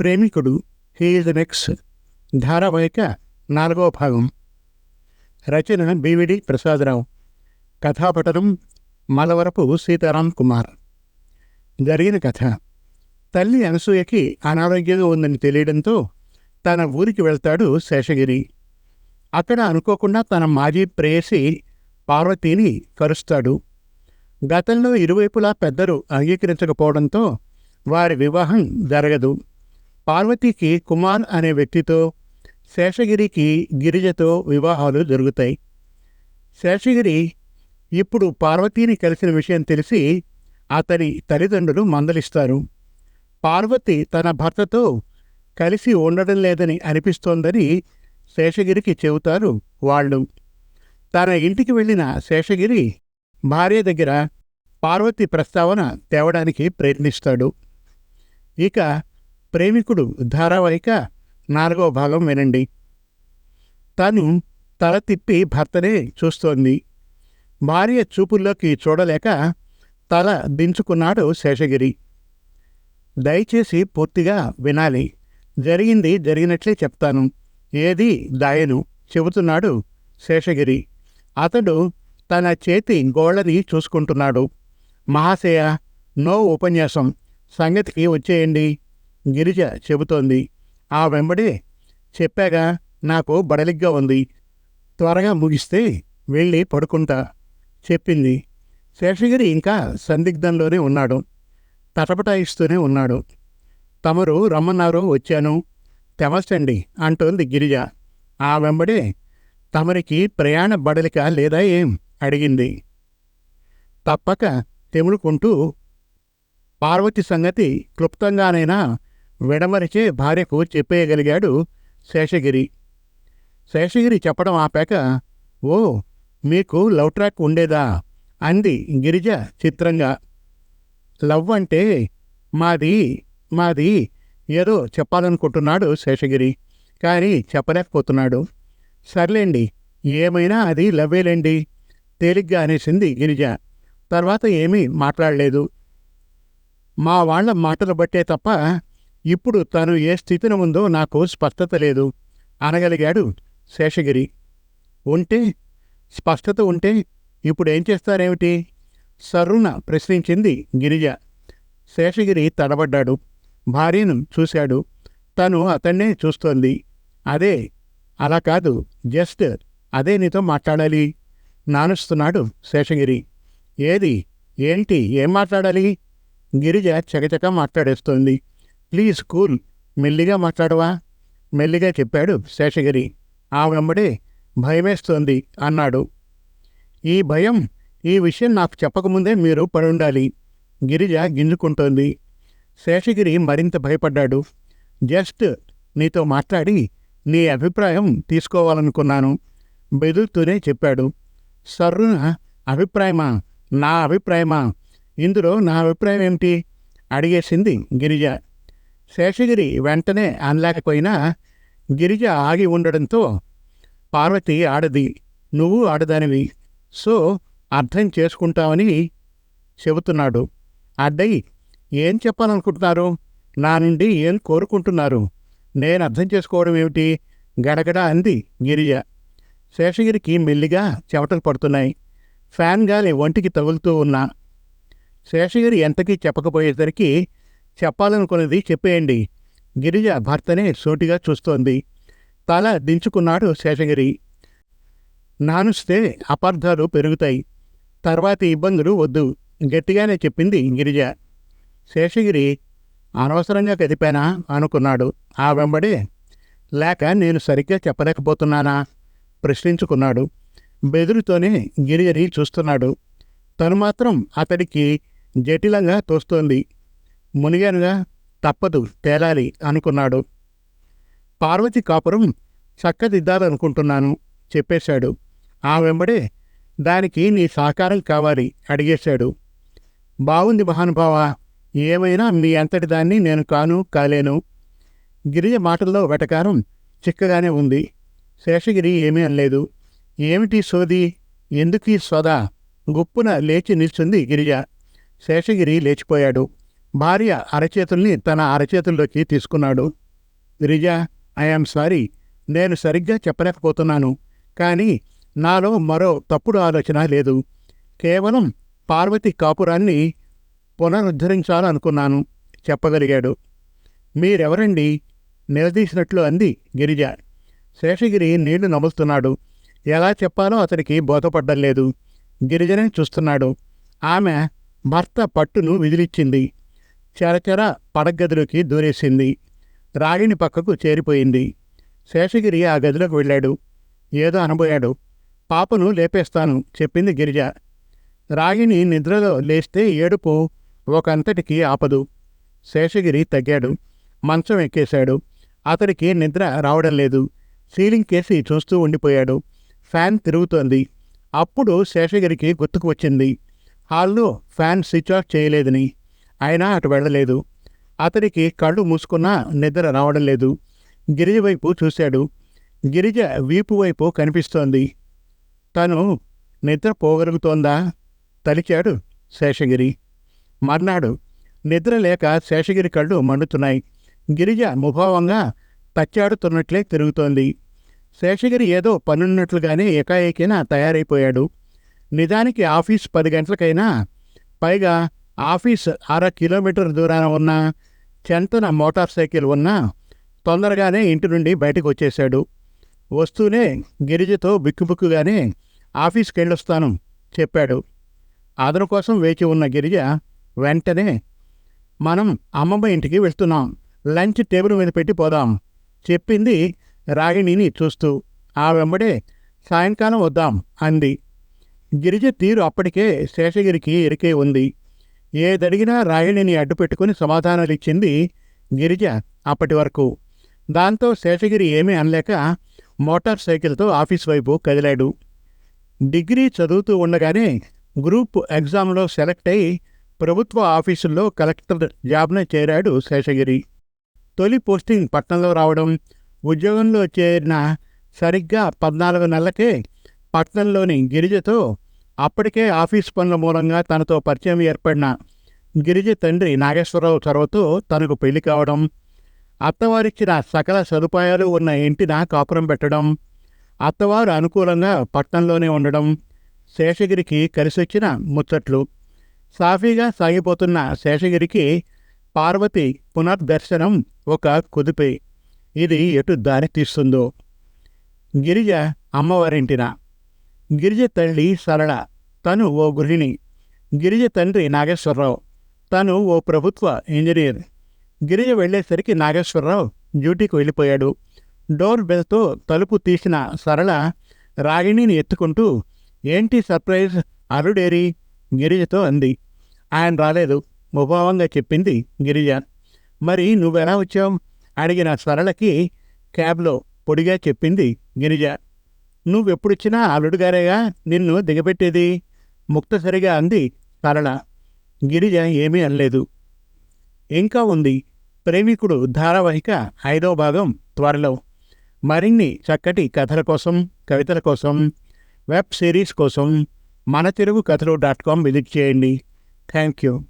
ప్రేమికుడు he is next ధారావాహిక నాలుగవ భాగం. రచన బివిడి ప్రసాదరావు. కథాపటనం మలవరపు సీతారాం కుమార్. జరిగిన కథ. తల్లి అనసూయకి అనారోగ్యంగా ఉందని తెలియడంతో తన ఊరికి వెళ్తాడు శేషగిరి. అక్కడ అనుకోకుండా తన మాజీ ప్రేయసి పార్వతీని కరుస్తాడు. గతంలో ఇరువైపులా పెద్దలు అంగీకరించకపోవడంతో వారి వివాహం జరగదు. పార్వతికి కుమార్ అనే వ్యక్తితో శేషగిరికి గిరిజతో వివాహాలు జరుగుతాయి. శేషగిరి ఇప్పుడు పార్వతీని కలిసిన విషయం తెలిసి అతని తల్లిదండ్రులు మందలిస్తారు. పార్వతి తన భర్తతో కలిసి ఉండడం లేదని అనిపిస్తోందని శేషగిరికి చెబుతారు వాళ్ళు. తన ఇంటికి వెళ్ళిన శేషగిరి భార్య దగ్గర పార్వతి ప్రస్తావన తేవడానికి ప్రయత్నిస్తాడు. ఇక ప్రేమికుడు ధారావాహిక నాలుగవ భాగం వినండి. తను తల తిప్పి భర్తనే చూస్తోంది. భార్య చూపుల్లోకి చూడలేక తల దించుకున్నాడు శేషగిరి. దయచేసి పూర్తిగా వినాలి. జరిగింది జరిగినట్లే చెప్తాను. ఏది దాయను చెబుతున్నాడు శేషగిరి. అతడు తన చేతి గోళ్ళని చూసుకుంటున్నాడు. మహాశయ నో ఉపన్యాసం. సంగతికి వచ్చేయండి. గిరిజ చెబుతోంది. ఆ వెంబడే చెప్పాగా నాకు బడలిగ్గా ఉంది. త్వరగా ముగిస్తే వెళ్ళి పడుకుంటా చెప్పింది. శేషగిరి ఇంకా సందిగ్ధంలోనే ఉన్నాడు. తటపటాయిస్తూనే ఉన్నాడు. తమరు రమ్మన్నారు వచ్చాను. తెమస్టండి అంటోంది గిరిజ. ఆ వెంబడే తమరికి ప్రయాణ బడలిక లేదా ఏం? అడిగింది. తప్పక తెములుకుంటూ పార్వతి సంగతి క్లుప్తంగానైనా విడమరిచే భార్యకు చెప్పేయగలిగాడు శేషగిరి. శేషగిరి చెప్పడం ఆపాక ఓ మీకు లవ్ ట్రాక్ ఉండేదా? అంది గిరిజ చిత్రంగా. లవ్ అంటే మాది మాది ఏదో చెప్పాలనుకుంటున్నాడు శేషగిరి కానీ చెప్పలేకపోతున్నాడు. సర్లేండి ఏమైనా అది లవ్వేలేండి? తేలిగ్గా అనేసింది గిరిజ. తర్వాత ఏమీ మాట్లాడలేదు. మా వాళ్ళ మాటలు బట్టే తప్ప ఇప్పుడు తను ఏ స్థితిలో ఉందో నాకు స్పష్టత లేదు. అనగలిగాడు శేషగిరి. ఉంటే స్పష్టత ఉంటే ఇప్పుడు ఏం చేస్తారేమిటి? సర్రున ప్రశ్నించింది గిరిజ. శేషగిరి తడబడ్డాడు. భార్యను చూశాడు. తను అతన్నే చూస్తోంది. అదే అలా కాదు. జస్ట్ అదే నీతో మాట్లాడాలి. నానుస్తున్నాడు శేషగిరి. ఏది? ఏంటి? ఏం మాట్లాడాలి? గిరిజ చకచక మాట్లాడేస్తోంది. Please cool. మెల్లిగా మాట్లాడవా? మెల్లిగా చెప్పాడు శేషగిరి. ఆ వెంబడే భయమేస్తోంది అన్నాడు. ఈ భయం ఈ విషయం నాకు చెప్పకముందే మీరు పడుండాలి. గిరిజ గింజుకుంటోంది. శేషగిరి మరింత భయపడ్డాడు. జస్ట్ నీతో మాట్లాడి నీ అభిప్రాయం తీసుకోవాలనుకున్నాను బెదురుతూనే చెప్పాడు. సర్రున అభిప్రాయమా? నా అభిప్రాయమా? ఇందులో నా అభిప్రాయం ఏమిటి? అడిగేసింది గిరిజ. శేషగిరి వెంటనే అనలేకపోయినా గిరిజ ఆగి ఉండడంతో పార్వతి ఆడది నువ్వు ఆడదానివి. సో అర్థం చేసుకుంటావని చెబుతున్నాడు. అడ్డయి ఏం చెప్పాలనుకుంటున్నారు? నా నుండి ఏం కోరుకుంటున్నారు? నేను అర్థం చేసుకోవడం ఏమిటి? గడగడ అంది గిరిజ. శేషగిరికి మెల్లిగా చెమటలు పడుతున్నాయి. ఫ్యాన్ గాలి ఒంటికి తగులుతూ ఉన్నా. శేషగిరి ఎంతకీ చెప్పకపోయేసరికి చెప్పాలనుకున్నది చెప్పేయండి. గిరిజ భర్తనే సోటిగా చూస్తోంది. తల దించుకున్నాడు శేషగిరి. నానుస్తే అపార్థాలు పెరుగుతాయి. తర్వాతి ఇబ్బందులు వద్దు. గట్టిగానే చెప్పింది గిరిజ. శేషగిరి అనవసరంగా కదిపానా అనుకున్నాడు. ఆ వెంబడే లేక నేను సరిగ్గా చెప్పలేకపోతున్నానా? ప్రశ్నించుకున్నాడు. బెదురుతోనే గిరిజని చూస్తున్నాడు. తను మాత్రం అతడికి జటిలంగా తోస్తోంది. మునిగానుగా తప్పదు తేలాలి అనుకున్నాడు. పార్వతి కాపురం చక్కదిద్దాలనుకుంటున్నాను చెప్పేశాడు. ఆ వెంబడే దానికి నీ సహకారం కావాలి అడిగేశాడు. బాగుంది మహానుభావ ఏమైనా మీ అంతటి దాన్ని నేను కాను కాలేను. గిరిజ మాటల్లో వెటకారం చిక్కగానే ఉంది. శేషగిరి ఏమీ అనలేదు. ఏమిటి సోది? ఎందుకీ సోదా? గుప్పున లేచి నిల్చుంది గిరిజ. శేషగిరి లేచిపోయాడు. భార్య అరచేతుల్ని తన అరచేతుల్లోకి తీసుకున్నాడు. Girija I am sorry. నేను సరిగ్గా చెప్పలేకపోతున్నాను. కానీ నాలో మరో తప్పుడు ఆలోచన లేదు. కేవలం పార్వతి కాపురాన్ని పునరుద్ధరించాలనుకున్నాను చెప్పగలిగాడు. మీరెవరండి? నిలదీసినట్లు అంది గిరిజ. శేషగిరి నీళ్ళు నములుతున్నాడు. ఎలా చెప్పాలో అతనికి బోధపడ్డం లేదు. గిరిజనే చూస్తున్నాడు. ఆమె భర్త పట్టును విదిలిచ్చింది. చరచర పడగదిలోకి దూరేసింది. రాగిణి పక్కకు చేరిపోయింది. శేషగిరి ఆ గదిలోకి వెళ్ళాడు. ఏదో అనబోయాడు. పాపను లేపేస్తాను చెప్పింది గిరిజ. రాగిణి నిద్రలో లేస్తే ఏడుపు ఒకంతటికి ఆపదు. శేషగిరి తగ్గాడు. మంచం ఎక్కేశాడు. అతడికి నిద్ర రావడం లేదు. సీలింగ్ కేసి చూస్తూ ఉండిపోయాడు. ఫ్యాన్ తిరుగుతోంది. అప్పుడు శేషగిరికి గుర్తుకు వచ్చింది. హాల్లో ఫ్యాన్ స్విచ్ ఆఫ్ చేయలేదని. అయినా అటు వెళ్ళలేదు. అతడికి కళ్ళు మూసుకున్నా నిద్ర రావడం లేదు. గిరిజ వైపు చూశాడు. గిరిజ వీపు వైపు కనిపిస్తోంది. తను నిద్ర పోగలుగుతోందా? తలిచాడు శేషగిరి. మర్నాడు నిద్ర లేక శేషగిరి కళ్ళు మండుతున్నాయి. గిరిజ ముభావంగా తచ్చాడుతున్నట్లే తిరుగుతోంది. శేషగిరి ఏదో పనున్నట్లుగానే ఏకాఏకిన తయారైపోయాడు. నిజానికి ఆఫీస్ పది గంటలకైనా పైగా ఆఫీస్ అర కిలోమీటర్ దూరాన ఉన్న చెంతన మోటార్ సైకిల్ ఉన్న తొందరగానే ఇంటి నుండి బయటకు వచ్చేశాడు. వస్తూనే గిరిజతో బిక్కుబుక్కుగానే ఆఫీస్కి వెళ్ళొస్తాను చెప్పాడు. అతని కోసం వేచి ఉన్న గిరిజ వెంటనే మనం అమ్మమ్మ ఇంటికి వెళ్తున్నాం. లంచ్ టేబుల్ మీద పెట్టి పోదాం చెప్పింది రాగిణిని చూస్తూ. ఆ వెంబడే సాయంకాలం వద్దాం అంది. గిరిజ తీరు అప్పటికే శేషగిరికి ఇరికే ఉంది. ఏదడిగినా రాయణిని అడ్డుపెట్టుకుని సమాధానాలు ఇచ్చింది గిరిజ అప్పటి వరకు. దాంతో శేషగిరి ఏమీ అనలేక మోటార్ సైకిల్తో ఆఫీస్ వైపు కదిలాడు. డిగ్రీ చదువుతూ ఉండగానే గ్రూప్ ఎగ్జామ్లో సెలెక్ట్ అయి ప్రభుత్వ ఆఫీసుల్లో కలెక్టర్ జాబ్నే చేరాడు శేషగిరి. తొలి పోస్టింగ్ పట్నంలో రావడం ఉద్యోగంలో చేరిన సరిగ్గా పద్నాలుగు నెలలకే పట్నంలోని గిరిజతో అప్పటికే ఆఫీస్ పనుల మూలంగా తనతో పరిచయం ఏర్పడిన గిరిజ తండ్రి నాగేశ్వరరావు చొరవతో తనకు పెళ్ళి కావడం అత్తవారిచ్చిన సకల సదుపాయాలు ఉన్న ఇంటిన కాపురం పెట్టడం అత్తవారు అనుకూలంగా పట్నంలోనే ఉండడం శేషగిరికి కలిసొచ్చిన ముచ్చట్లు సాఫీగా సాగిపోతున్న శేషగిరికి పార్వతి పునర్దర్శనం ఒక కుదిపి. ఇది ఎటు దారి తీస్తుందో. గిరిజ అమ్మవారింటిన. గిరిజ తల్లి సరళ. తను ఓ గృహిణి. గిరిజ తండ్రి నాగేశ్వరరావు. తను ఓ ప్రభుత్వ ఇంజనీర్. గిరిజ వెళ్ళేసరికి నాగేశ్వరరావు డ్యూటీకి వెళ్ళిపోయాడు. డోర్ బెల్తో తలుపు తీసిన సరళ రాగిణిని ఎత్తుకుంటూ ఏంటి సర్ప్రైజ్? అరుడేరి గిరిజతో అంది. ఆయన రాలేదు. ముభావంగా చెప్పింది గిరిజ. మరి నువ్వెలా వచ్చావు? అడిగిన సరళకి క్యాబ్లో పొడిగా చెప్పింది గిరిజ. నువ్వెప్పుడొచ్చినా అల్లుడుగారేగా? నిన్ను దిగబెట్టేది? ముక్తసరిగా అంది సరళ. గిరిజ ఏమీ అనలేదు. ఇంకా ఉంది. ప్రేమికుడు ధారావాహిక ఐదో భాగం త్వరలో. మరిన్ని చక్కటి కథల కోసం కవితల కోసం వెబ్ సిరీస్ కోసం మన తెలుగు కథలు డాట్ కామ్ విజిట్ చేయండి. Thank you.